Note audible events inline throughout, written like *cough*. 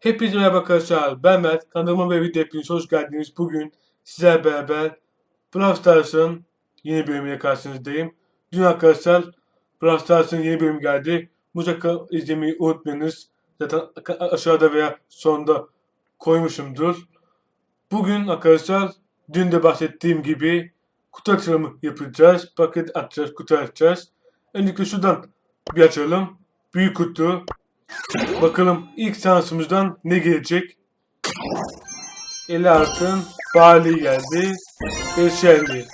Hepinize merhaba arkadaşlar. Ben Mert. Kanalıma ve video hepiniz hoş geldiniz. Bugün sizlerle beraber Brawl Stars'ın yeni bölümüyle karşınızdayım. Dün arkadaşlar Brawl Stars'ın yeni bölümü geldi. Mutlaka izlemeyi unutmayınız. Zaten aşağıda veya sonda koymuşumdur. Bugün arkadaşlar dün de bahsettiğim gibi kutu açılımı yapacağız. Paket açacağız, kutu açacağız. Öncelikle şuradan bir açalım. Büyük kutu, Bakalım ilk şansımızdan ne gelecek? 50 altın, Bali geldi. 550.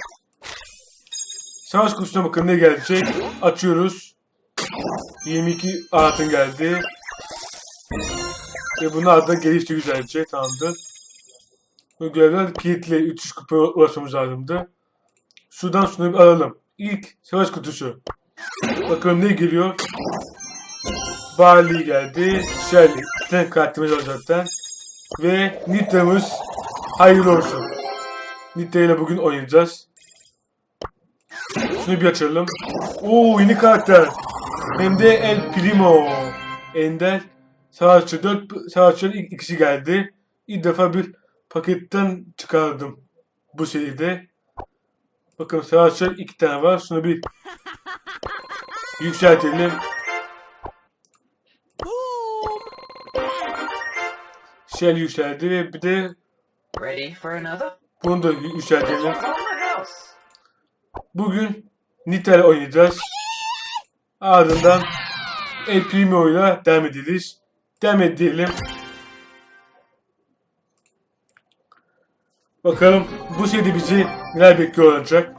Savaş kutusuna bakın ne gelecek? Açıyoruz. 22 altın geldi. Ve bunlar da gelişti güzelce. Tamamdır. Bu görevler kilitli 300 kupa ulaşmamız lazımdı. Şuradan şunu bir alalım. İlk savaş kutusu. Bakalım ne geliyor? Bali geldi. Bir tane kartımız zaten. Ve Nita'mız hayırlı olsun. Nita ile bugün oynayacağız. Şunu bir açalım. Oo yeni karakter. Hem de El Primo. Ender. Savaşçı 4 savaşçı ikisi geldi. İlk defa bir paketten çıkardım bu seride. Bakın savaşçı iki tane var. Şunu bir yükseltelim. Shell yükseldi ve bir de Ready for another? bunu da yü- yükseltelim. Bugün Nita ile oynayacağız. Ardından El Primo ile devam ederiz. Devam edelim. Bakalım bu seride bizi neler bekliyor olacak.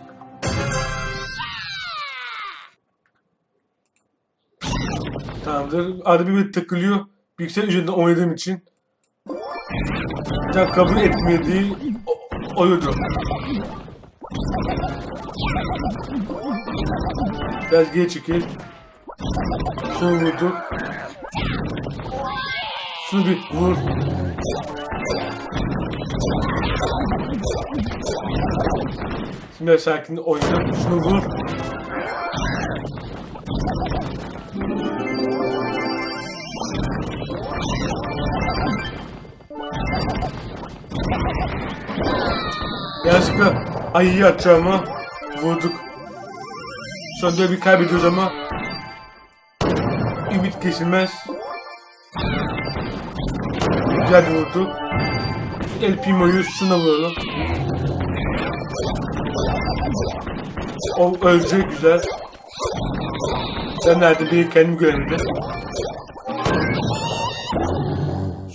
Tamamdır. Arada bir takılıyor. Bilgisayar üzerinde oynadığım için. Ya kabul etmediği oydu. Biraz geri çekil. Şunu vurduk. Şunu bir vur. Şimdi sakin oyna. Şunu vur. Yanlışlıkla ayıyı atacağımı vurduk. Şu anda bir kaybediyoruz ama ümit kesilmez. Güzel vurduk. El Pimo'yu şuna vuralım. O ölecek güzel. Sen nerede bir kendimi göremedim.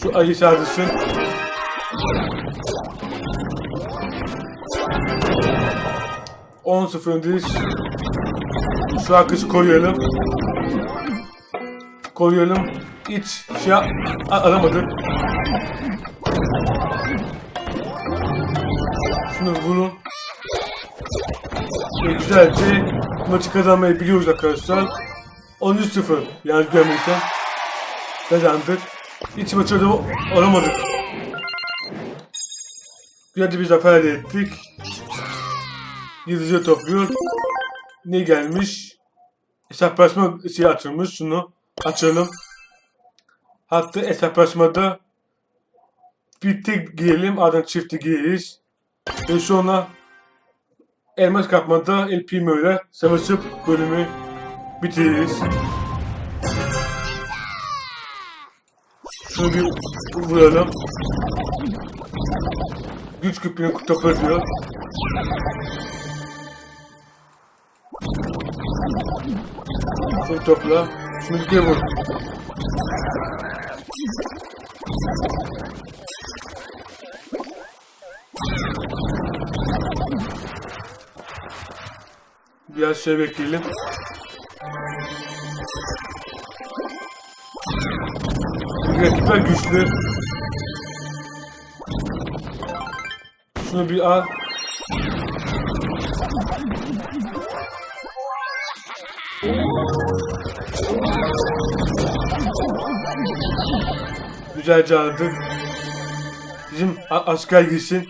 Şu ayı çağırsın. 10-0 öndeyiz. Şu arkası koruyalım. Koruyalım. Hiç şey alamadı. Şunu vurun. Ve güzelce maçı kazanmayı biliyoruz arkadaşlar. 13-0 yani görmeyse kazandık. Hiç maçı alamadık. Güzelce bir zafer elde ettik. Yıldızı topluyor. Ne gelmiş? Hesaplaşma şey açılmış. Şunu açalım. Hatta hesaplaşmada bir tek girelim. Ardından çifti gireriz. Ve sonra elmas kapmada El Primo ile savaşıp bölümü bitiririz. Şunu bir vuralım. Güç küpünü toplatıyor. Şunu topla. Şunu bir vur. Biraz şey bekleyelim. Rakipler güçlü. Şunu bir al. Güzelce anladık. Bizim asker gitsin.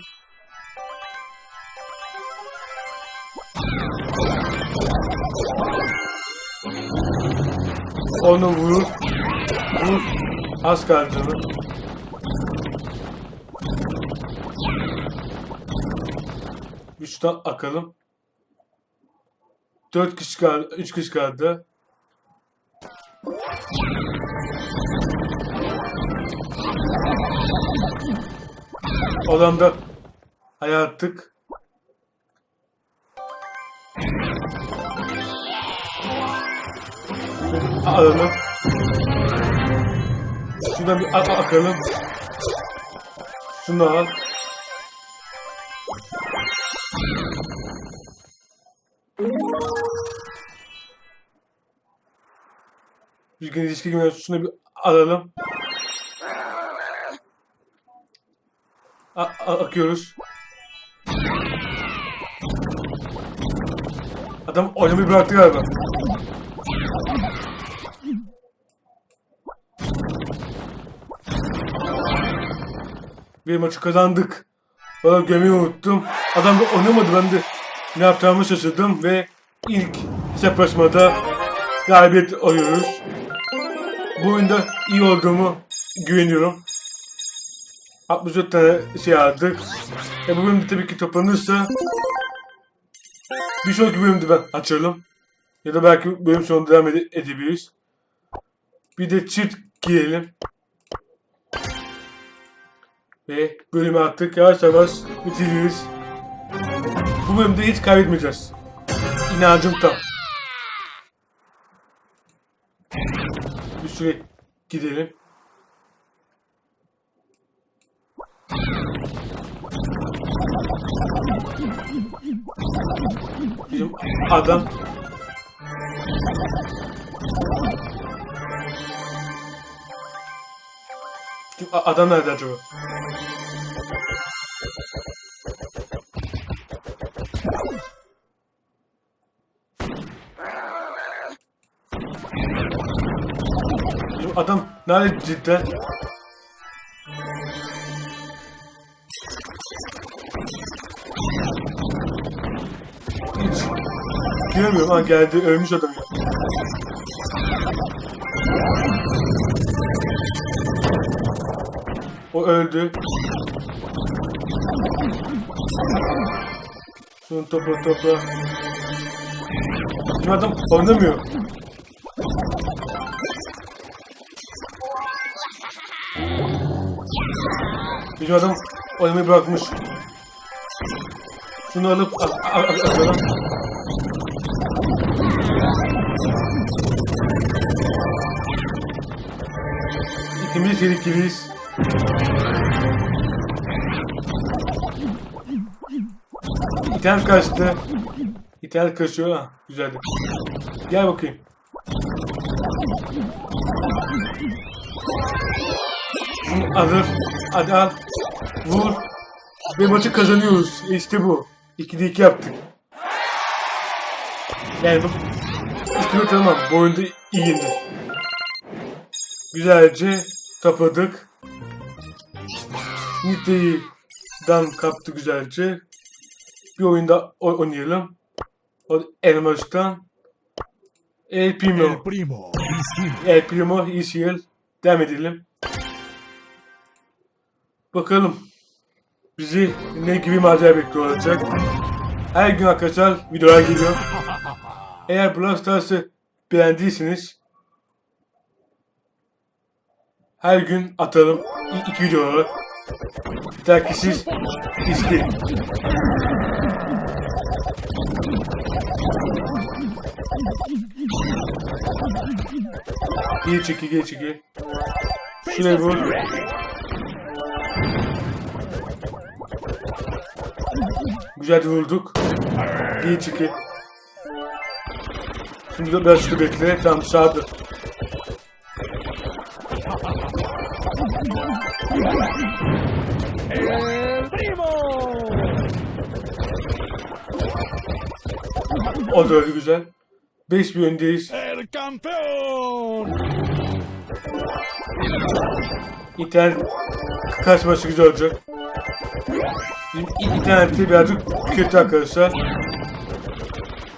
Onu vurur. Vur. Asker canı. Üçten akalım. Dört kişi kaldı. Üç kişi kaldı. Odamda hayattık. Alalım. Şuradan bir a- a- akalım. Şunu al. Düzgün ilişki gibi şunu bir alalım. A- akıyoruz. Adam oynamayı bıraktı galiba. Bir maçı kazandık. Valla gömeyi unuttum. Adam da oynamadı ben de ne yapacağımı şaşırdım ve ilk separatmada galibiyet alıyoruz. Bu oyunda iyi olduğumu güveniyorum. 64 tane şey aldık. E bu bölümde tabii ki toplanırsa bir sonraki bölümde ben açalım. Ya da belki bölüm sonunda devam ede- edebiliriz. Bir de çift giyelim. Ve bölümü artık yavaş yavaş bitiririz. Bu bölümde hiç kaybetmeyeceğiz. İnancım tam. Bir süre gidelim. Bizim adam Kim- Adam nerede acaba? Adam nerede cidden? Göremiyorum ha geldi ölmüş adam. O öldü. Şunu topla topla. Bizim adam oynamıyor. Bizim adam oynamayı bırakmış. Şunu alıp a- a- atalım. İkimiz. İnternet kaçtı. İnternet kaçıyor. Ha, güzeldi. Gel bakayım. Şunu alır. Hadi al. Vur. Ve maçı kazanıyoruz. İşte bu. 2'de 2 yaptık. Yani bu İkili tamam. Bu oyunda iyiydi. Güzelce kapadık. Nite'yi dan kaptı güzelce. Bir oyunda oynayalım. O Elmas'tan El El Primo. primo. Isil. El Primo ECL. Devam edelim. Bakalım. Bizi ne gibi macera bekliyor olacak. Her gün arkadaşlar videolar geliyor. *laughs* Eğer Brawl Stars'ı beğendiyseniz her gün atalım iki videoları. Yeter ki siz isteyin. Geri çekil, geri çekil. Şuraya vur. Güzel vurduk. Geri çekil. Şimdi de biraz bekle. Tamam sağdı. El primo. O da öyle güzel. 5 bir öndeyiz. İnternet kaçması güzel olacak. İnternette birazcık kötü arkadaşlar.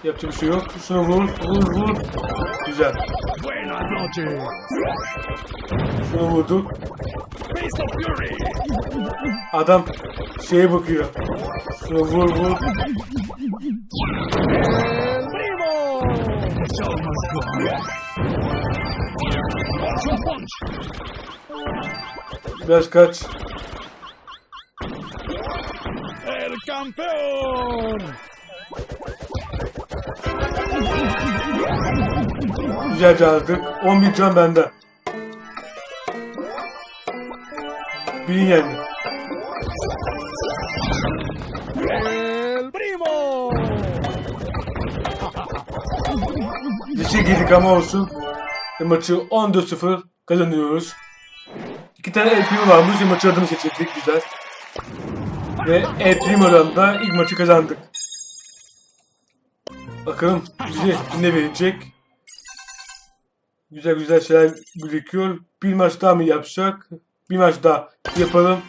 Yapacak bir şey yok. Şunu vur, vur, vur. Güzel. Şunu vurduk. Adam şeye bakıyor. Şunu vur vur. Biraz kaç. El campeón. Güzelce aldık. 11 can bende. Bin yendi. El Primo. Dişe girdik ama olsun. Ve maçı 14-0 kazanıyoruz. İki tane El Primo varmış maçı adını seçildik güzel. Ve El Primo'dan da ilk maçı kazandık. Bakalım bize ne verecek. Güzel güzel şeyler birikiyor. Bir maç daha mı yapacak? Bir maç daha yapalım.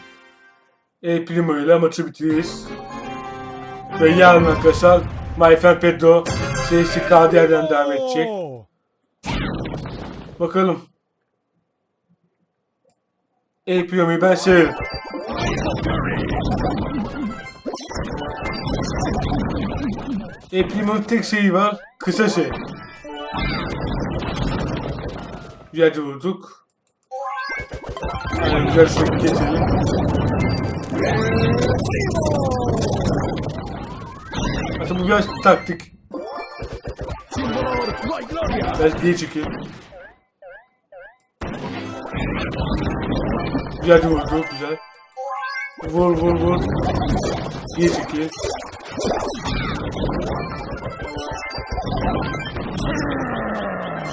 El Primo ile maçı bitiririz. Ve yarın arkadaşlar My Pedro serisi kaldığı devam edecek. Bakalım. El Primo'yu ben severim. El Primo'nun tek şeyi var. Kısa şey. Güzelce vurduk. Aynen güzel şok geçelim. Aslında bu biraz taktik. Biraz geri çekil. Güzelce vurdu, güzel. Vur vur vur. Geri çekil.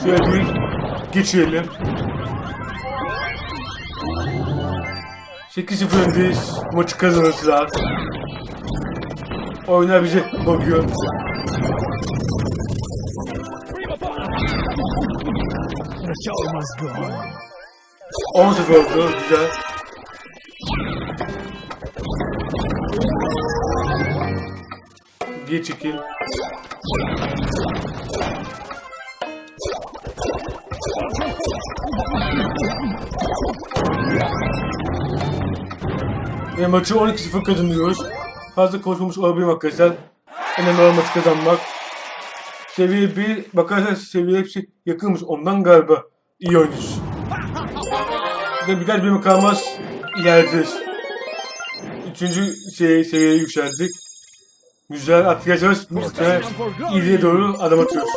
Şöyle bir geçirelim. 8-0 öndeyiz. Maçı kazanırlar. Oyunlar bize bakıyor. Go on. 10-0 oldu, güzel. Geri çekil. Ve maçı 12-0 kazanıyoruz. Fazla konuşmamış olabilirim arkadaşlar. Önemli olan maçı kazanmak. Seviye 1, bakarsanız seviye hepsi yakınmış. Ondan galiba iyi oyuncusu. Ve birkaç bölüm kalmaz ilerleyeceğiz. Üçüncü şey, seviyeye yükseldik. Güzel artık yavaş ileriye doğru adım atıyoruz.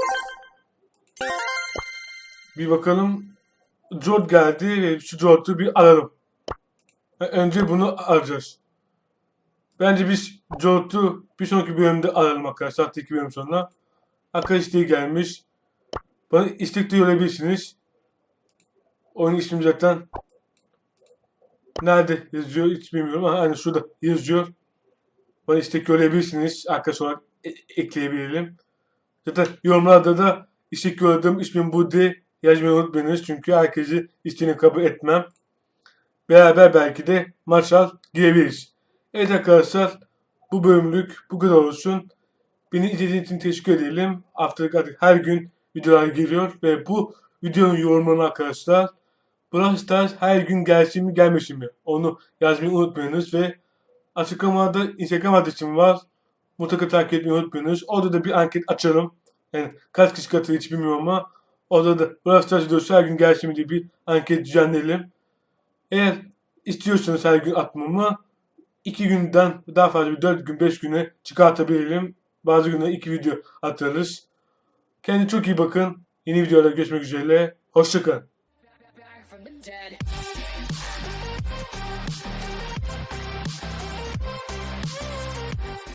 Bir bakalım. Jord geldi ve şu Jord'u bir alalım. Önce bunu alacağız. Bence biz Jord'u bir sonraki bölümde alalım arkadaşlar. Hatta iki bölüm sonra. Arkadaş isteği gelmiş. Bana istek de yollayabilirsiniz. Oyun ismim zaten nerede yazıyor hiç bilmiyorum ama hani şurada yazıyor. Bana istek yollayabilirsiniz. Arkadaş olarak e- ekleyebilirim. Zaten yorumlarda da istek yolladığım ismim bu diye yazmayı unutmayınız. Çünkü herkesi isteğini kabul etmem. Beraber belki de maçal girebiliriz. Evet arkadaşlar bu bölümlük bu kadar olsun. Beni izlediğiniz için teşekkür edelim. Haftalık artık her gün videolar geliyor ve bu videonun yorumlarını arkadaşlar Brawl Stars her gün gelsin mi gelmesin mi? Onu yazmayı unutmayınız ve açıklamada Instagram adresim var. Mutlaka takip etmeyi unutmayınız. Orada da bir anket açalım. Yani kaç kişi katılır hiç bilmiyorum ama orada da Brawl Stars videosu her gün gelsin mi diye bir anket düzenleyelim. Eğer istiyorsanız her gün atmamı iki günden daha fazla bir dört gün beş güne çıkartabilirim. Bazı günler iki video atarız. Kendinize çok iyi bakın. Yeni videolarda görüşmek üzere. Hoşçakalın.